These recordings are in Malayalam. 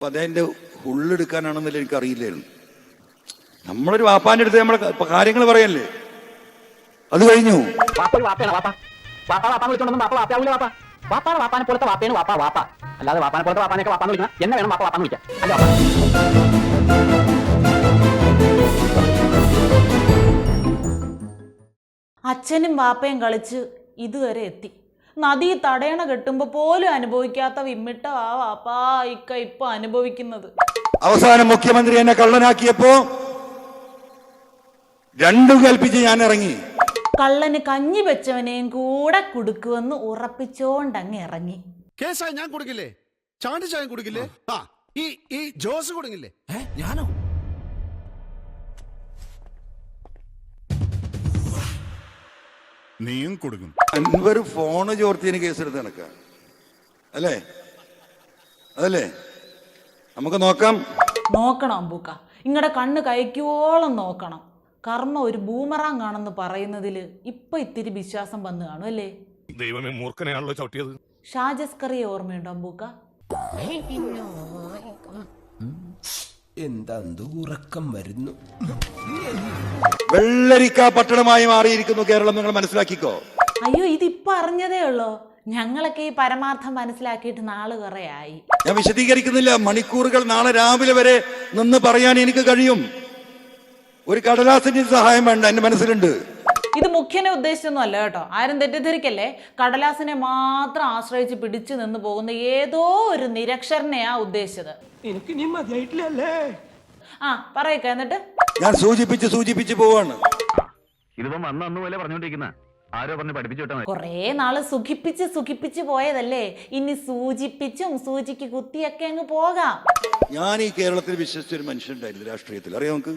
അപ്പൊ അതെന്റെ ഉള്ളെടുക്കാനാണെന്നല്ല എനിക്ക് അറിയില്ലായിരുന്നു നമ്മളൊരു വാപ്പാന്റെ അടുത്ത് നമ്മളെ കാര്യങ്ങൾ പറയല്ലേ? അത് കഴിഞ്ഞു. വാപ്പാനെ പോലത്തെ വാപ്പയാണ് വാപ്പ വാപ്പ. അല്ലാതെ വാപ്പാനെ പോലത്തെ വാപ്പാനെയൊക്കെ വാപ്പാന്ന് വിളിക്കണം. എന്നെ വേണം വാപ്പ വാപ്പാന്ന് വിളിക്കാം അല്ല അച്ഛനും വാപ്പയും കളിച്ച് ഇതുവരെ എത്തി. നദി തടയണ കെട്ടുമ്പോൾ പോലും അനുഭവിക്കാത്ത വിമ്മിട്ട ആ വാപ്പാ ഇക്ക ഇപ്പൊ അനുഭവിക്കുന്നത്. അവസാനം മുഖ്യമന്ത്രി എന്നെ കള്ളനാക്കിയപ്പോ രണ്ടും കൽപ്പിച്ച് ഞാൻ ഇറങ്ങി കള്ളന് കഞ്ഞി വെച്ചവനെയും കൂടെ കുടുക്കുമെന്ന് ഉറപ്പിച്ചോണ്ടങ്ങ് ഇറങ്ങി. കേസായി ഞാൻ കൊടുക്കില്ലേ? ചാണ്ടി ചായം കൊടുക്കില്ലേ? ആ ഈ ഈ ജോസ് കൊടുക്കില്ലേ? ഏ ഞാനോ? നീയും കൊടുക്കും അൻവർ ഫോണ് ചോർത്തിയതിന് കേസെടുത്ത് നടക്ക അല്ലേ? അതല്ലേ? നമുക്ക് നോക്കാം. നോക്കണം അമ്പൂക്ക. ഇങ്ങടെ കണ്ണ് കയക്കുവോളം നോക്കണം. കർമ്മ ഒരു ബൂമറാങ് ആണെന്ന് പറയുന്നതിൽ ഇപ്പൊ ഇത്തിരി വിശ്വാസം വന്നു കാണും അല്ലേ? ദൈവമേ മൂർഖനെയാണല്ലോ ചവിട്ടിയത്. ഷാജസ്കറിയെ ഓർമ്മയുണ്ടോ അമ്പൂക്ക? എന്താ ഉറക്കം വരുന്നു? വെള്ളരിക്ക പട്ടണമായി മാറിയിരിക്കുന്നു കേരളം. നിങ്ങൾ മനസ്സിലാക്കിക്കോ. അയ്യോ ഇതിപ്പോ അറിഞ്ഞതേ ഉള്ളോ. ഞങ്ങളൊക്കെ ഈ പരമാർത്ഥം മനസ്സിലാക്കിയിട്ട് നാൾ കുറെ ആയി. ഞാൻ വിശദീകരിക്കുന്നില്ല. മണിക്കൂറുകൾ നാളെ രാവിലെ വരെ നിന്ന് പറയാൻ എനിക്ക് കഴിയും. ഒരു കടലാസിന്റെ സഹായം വേണ്ട എന്റെ മനസ്സിലുണ്ട്. ഇത് മുഖ്യനെ ഉദ്ദേശിച്ചൊന്നും അല്ല കേട്ടോ. ആരും തെറ്റിദ്ധരിക്കല്ലേ? കടലാസിനെ മാത്രം ആശ്രയിച്ച് പിടിച്ചു നിന്ന് പോകുന്ന ഏതോ ഒരു നിരക്ഷരനെയാ ഉദ്ദേശിച്ചത്. എനിക്ക് മതിയായിട്ടില്ലല്ലേ? ആ പറയക്ക എന്നിട്ട്? ഞാൻ സൂചിപ്പിച്ച് സൂചിപ്പിച്ച് പോവാണ്. ഇതിപ്പം അന്ന് അന്ന് പോലെ പറഞ്ഞോണ്ടിരിക്കുന്ന. ആരോ പറഞ്ഞ് പഠിപ്പിച്ചു വിട്ടാൽ കുറേ നാൾ സുഖിപ്പിച്ച് സുഖിപ്പിച്ച് പോയതല്ലേ? ഇനി സൂചിപ്പിച്ചും സൂചിക്ക് കുത്തിയൊക്കെ അങ്ങ് പോകാം. ഞാൻ ഈ കേരളത്തിൽ വിശ്വസിച്ച ഒരു മനുഷ്യനുണ്ടായിരുന്നു രാഷ്ട്രീയത്തിൽ. അറിയാം നമുക്ക്?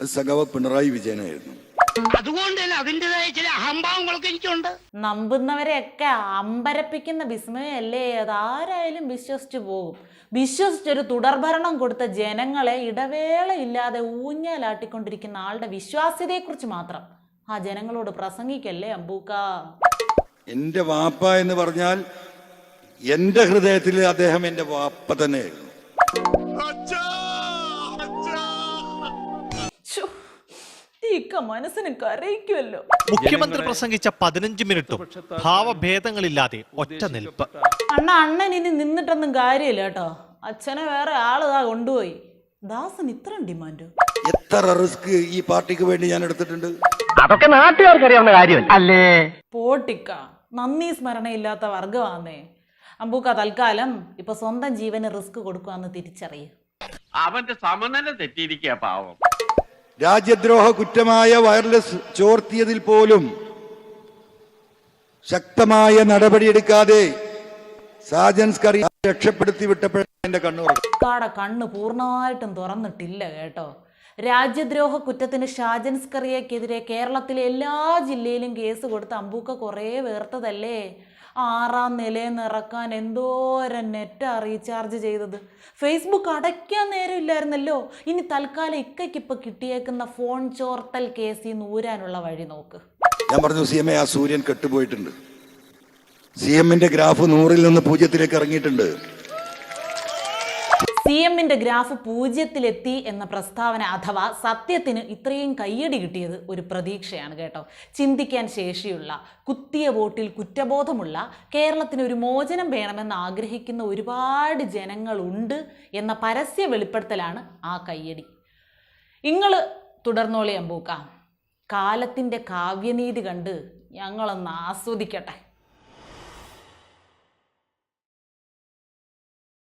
അത് സഖാവ് പിണറായി വിജയനായിരുന്നു. അതുകൊണ്ട് തന്നെ അതിന്റെതായ ചില അഹംഭാവങ്ങളൊക്കെ എനിക്കുണ്ട്. നമ്പുന്നവരെയൊക്കെ അമ്പരപ്പിക്കുന്ന വിസ്മയല്ലേ? അതാരായാലും വിശ്വസിച്ചു പോകും. വിശ്വസിച്ചൊരു തുടർഭരണം കൊടുത്ത ജനങ്ങളെ ഇടവേളയില്ലാതെ ഊഞ്ഞാലാട്ടിക്കൊണ്ടിരിക്കുന്ന ആളുടെ വിശ്വാസ്യതയെക്കുറിച്ച് മാത്രം. ആ ജനങ്ങളോട് പ്രസംഗിക്കല്ലേ അമ്പൂക്ക? എന്റെ വാപ്പ എന്ന് പറഞ്ഞാൽ എന്റെ ഹൃദയത്തിൽ അദ്ദേഹം എന്റെ വാപ്പ തന്നെയായിരുന്നു. ഇക്ക മനസ്സിന് കരയിക്കുമല്ലോ മുഖ്യമന്ത്രി പ്രസംഗിച്ച പതിനഞ്ച് മിനിറ്റും ഭാവഭേദങ്ങളില്ലാതെ ഒറ്റ നിൽപ്പ്. അണ്ണ അണ്ണൻ ഇനി നിന്നിട്ടൊന്നും കാര്യമില്ല കേട്ടോ. അച്ഛനെ വേറെ ആൾ ദാ കൊണ്ടുപോയി. ദാസൻ ഇത്ര ഡിമാൻഡ്. എത്ര റിസ്ക് ഈ പാർട്ടിക്ക് വേണ്ടി ഞാൻ എടുത്തിട്ടുണ്ട്? അതൊക്കെ നാട്ടുകാർക്ക് അറിയാവുന്ന കാര്യമല്ല? അല്ലേ? പോട്ടിക്ക നന്ദി സ്മരണയില്ലാത്ത വർഗമാന്നേ അമ്പൂക്ക തൽക്കാലം ഇപ്പൊ സ്വന്തം ജീവന് റിസ്ക് കൊടുക്കുവാന്ന് തിരിച്ചറിയ. അവന്റെ സമനില തെറ്റിയിരിക്കുക പാവം. രാജ്യദ്രോഹ കുറ്റമായ വയർലെസ് ചോർത്തിയതിൽ പോലും ശക്തമായ നടപടിയെടുക്കാതെ സാജൻസ് കറി രക്ഷപ്പെടുത്തി വിട്ടപ്പോഴാണ് എന്റെ കണ്ണുറ കണ്ണ് പൂർണമായിട്ടും തുറന്നിട്ടില്ല കേട്ടോ. രാജ്യദ്രോഹ കുറ്റത്തിന് ഷാജൻ സ്കറിയക്കെതിരെ കേരളത്തിലെ എല്ലാ ജില്ലയിലും കേസ് കൊടുത്ത് അമ്പൂക്ക കുറേ വേർത്തതല്ലേ? ആറാം നിലയിൽ ഇറക്കാൻ എന്തോരം നെറ്റാ റീചാർജ് ചെയ്തത്. ഫേസ്ബുക്ക് അടയ്ക്കാൻ നേരമില്ലായിരുന്നല്ലോ ഇനി തൽക്കാലം ഇക്കയ്ക്കിപ്പോൾ കിട്ടിയേക്കുന്ന ഫോൺ ചോർത്തൽ കേസിൽ നിന്ന് ഊരാനുള്ള വഴി നോക്ക്. ഞാൻ പറഞ്ഞു സി എം എ ആ സൂര്യൻ കെട്ടുപോയിട്ടുണ്ട്. സി എമ്മിന്റെ ഗ്രാഫ് നൂറിൽ നിന്ന് പൂജ്യത്തിലേക്ക് ഇറങ്ങിയിട്ടുണ്ട്. സി എമ്മിന്റെ ഗ്രാഫ് പൂജ്യത്തിലെത്തി എന്ന പ്രസ്താവന അഥവാ സത്യത്തിന് ഇത്രയും കയ്യടി കിട്ടിയത് ഒരു പ്രതീക്ഷയാണ് കേട്ടോ. ചിന്തിക്കാൻ ശേഷിയുള്ള കുത്തിയ വോട്ടിൽ കുറ്റബോധമുള്ള കേരളത്തിന് ഒരു മോചനം വേണമെന്ന് ആഗ്രഹിക്കുന്ന ഒരുപാട് ജനങ്ങളുണ്ട് എന്ന പരസ്യ വെളിപ്പെടുത്തലാണ് ആ കയ്യടി. നിങ്ങൾ തുടർന്നോളി അമ്പൂക്ക. കാലത്തിന്റെ കാവ്യനീതി കണ്ട് ഞങ്ങളൊന്ന് ആസ്വദിക്കട്ടെ.